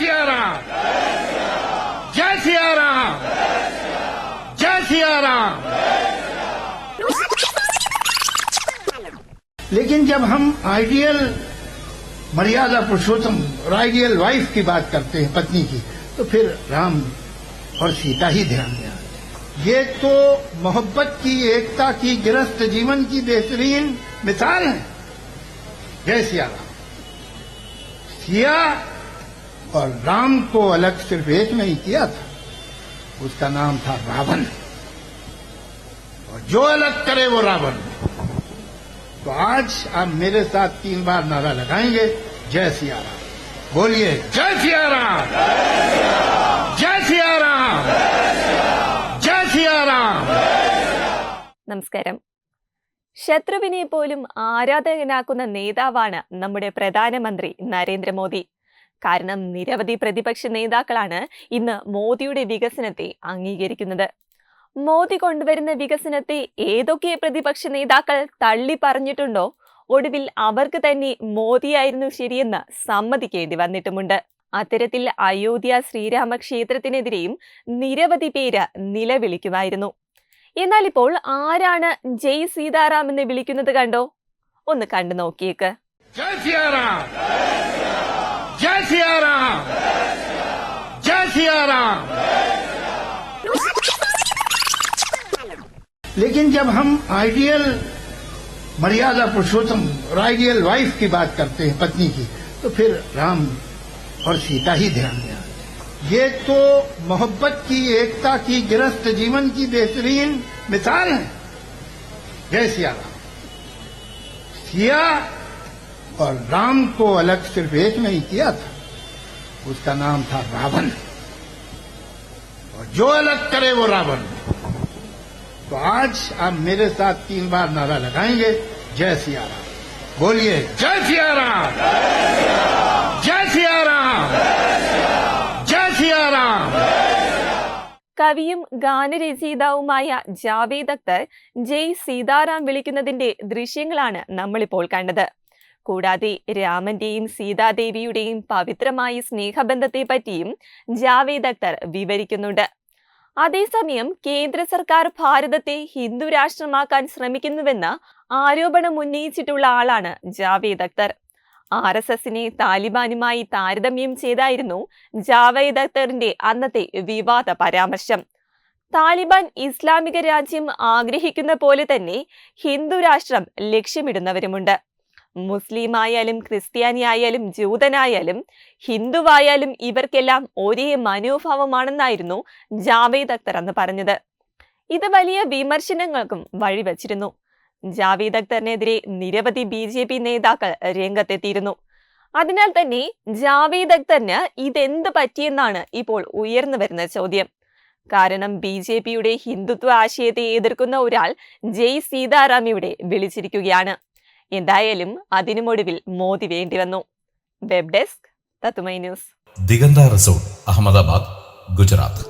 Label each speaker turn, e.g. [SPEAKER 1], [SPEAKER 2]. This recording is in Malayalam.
[SPEAKER 1] जय सिया राम जय सिया राम लेकिन जब हम आइडियल मर्यादा पुरुषोत्तम और आइडियल वाइफ की बात करते हैं, पत्नी की तो फिर राम और सीता ही ध्यान में। ये तो मोहब्बत की, एकता की, गिरस्त जीवन की बेहतरीन मिसाल है। जय सिया राम सिया और राम को अलग सिर्फ एक नहीं किया था उसका नाम था रावण और जो अलग करे वो रावण तो आज आप मेरे साथ तीन बार नारा लगाएंगे जय सिया राम बोलिए जय सिया राम जय सिया राम जय सिया राम
[SPEAKER 2] നമസ്കാരം ശത്രുവിനെ പോലും ആരാധകനാക്കുന്ന നേതാവാണ് നമ്മുടെ പ്രധാനമന്ത്രി നരേന്ദ്രമോദി കാരണം നിരവധി പ്രതിപക്ഷ നേതാക്കളാണ് ഇന്ന് മോദിയുടെ വികസനത്തെ അംഗീകരിക്കുന്നത്. മോദി കൊണ്ടുവരുന്ന വികസനത്തെ ഏതൊക്കെ പ്രതിപക്ഷ നേതാക്കൾ തള്ളി പറഞ്ഞിട്ടുണ്ടോ? ഒടുവിൽ അവർക്ക് തന്നെ മോദിയായിരുന്നു ശരിയെന്ന് സമ്മതിക്കേണ്ടി വന്നിട്ടുമുണ്ട്. അത്തരത്തിൽ അയോധ്യ ശ്രീരാമ ക്ഷേത്രത്തിനെതിരെയും നിരവധി പേര് നിലവിളിക്കുമായിരുന്നു. എന്നാൽ ഇപ്പോൾ ആരാണ് ജയ് സീതാറാം എന്ന് വിളിക്കുന്നത് കണ്ടോ? ഒന്ന് കണ്ടു നോക്കിയേക്ക്.
[SPEAKER 1] ജയ് സീതാറാം! सिया राम जय सिया राम लेकिन जब हम आइडियल मर्यादा पुरुषोत्तम और आइडियल वाइफ की बात करते हैं पत्नी की तो फिर राम और सीता ही ध्यान में आते ये तो मोहब्बत की, एकता की, गिरस्त जीवन की बेहतरीन मिसाल है। जय सिया राम सिया और राम को अलग सिर्फ़ एक नहीं, किया था। उसका नाम था रावण और जो अलग करे वो रावण तो आज आप मेरे साथ तीन बार नारा लगाएंगे जय सिया राम बोलिए जय सिया राम जय सिया राम जय सिया राम
[SPEAKER 2] കവിയും ഗാനരചയിതാവുമായ ജാവേദ് അക്തർ ജയ് സീതാറാം വിളിക്കുന്നതിന്റെ ദൃശ്യങ്ങളാണ് നമ്മളിപ്പോൾ കണ്ടത് കൂടാതെ രാമന്റെയും സീതാദേവിയുടെയും പവിത്രമായ സ്നേഹബന്ധത്തെ പറ്റിയും ജാവേദ് അക്തർ വിവരിക്കുന്നുണ്ട്. അതേസമയം കേന്ദ്ര സർക്കാർ ഭാരതത്തെ ഹിന്ദു രാഷ്ട്രമാക്കാൻ ശ്രമിക്കുന്നുവെന്ന ആരോപണം ഉന്നയിച്ചിട്ടുള്ള ആളാണ് ജാവേദ് അക്തർ. ആർ എസ് എസിനെ താലിബാനുമായി താരതമ്യം ചെയ്തായിരുന്നു ജാവേദ് അക്തറിന്റെ അന്നത്തെ വിവാദ പരാമർശം. താലിബാൻ ഇസ്ലാമിക രാജ്യം ആഗ്രഹിക്കുന്ന പോലെ തന്നെ ഹിന്ദു രാഷ്ട്രം ലക്ഷ്യമിടുന്നവരുമുണ്ട്. മുസ്ലിം ക്രിസ്ത്യാനിയായാലും ജൂതനായാലും ഹിന്ദുവായാലും ഇവർക്കെല്ലാം ഒരേ മനോഭാവമാണെന്നായിരുന്നു ജാവേദ് അക്തർ അന്ന് പറഞ്ഞത്. ഇത് വലിയ വിമർശനങ്ങൾക്കും വഴിവച്ചിരുന്നു ജാവേദ് അക്തറിനെതിരെ നിരവധി ബി ജെ പി നേതാക്കൾ രംഗത്തെത്തിയിരുന്നു. അതിനാൽ തന്നെ ജാവേദ് അക്തറിന് ഇതെന്ത് പറ്റിയെന്നാണ് ഇപ്പോൾ ഉയർന്നു വരുന്ന ചോദ്യം. കാരണം ബി ജെ പിയുടെ ഹിന്ദുത്വ ആശയത്തെ എതിർക്കുന്ന ഒരാൾ ജയ് സീതാറാം ഇവിടെ വിളിച്ചിരിക്കുകയാണ്. എന്തായാലും അതിനുമൊടുവിൽ മോദി വേണ്ടിവന്നു വെബ് ഡെസ്ക് തത്തുമൈ ന്യൂസ്.
[SPEAKER 3] ദിഗന്ത റിസോർട്ട് അഹമ്മദാബാദ് ഗുജറാത്ത്.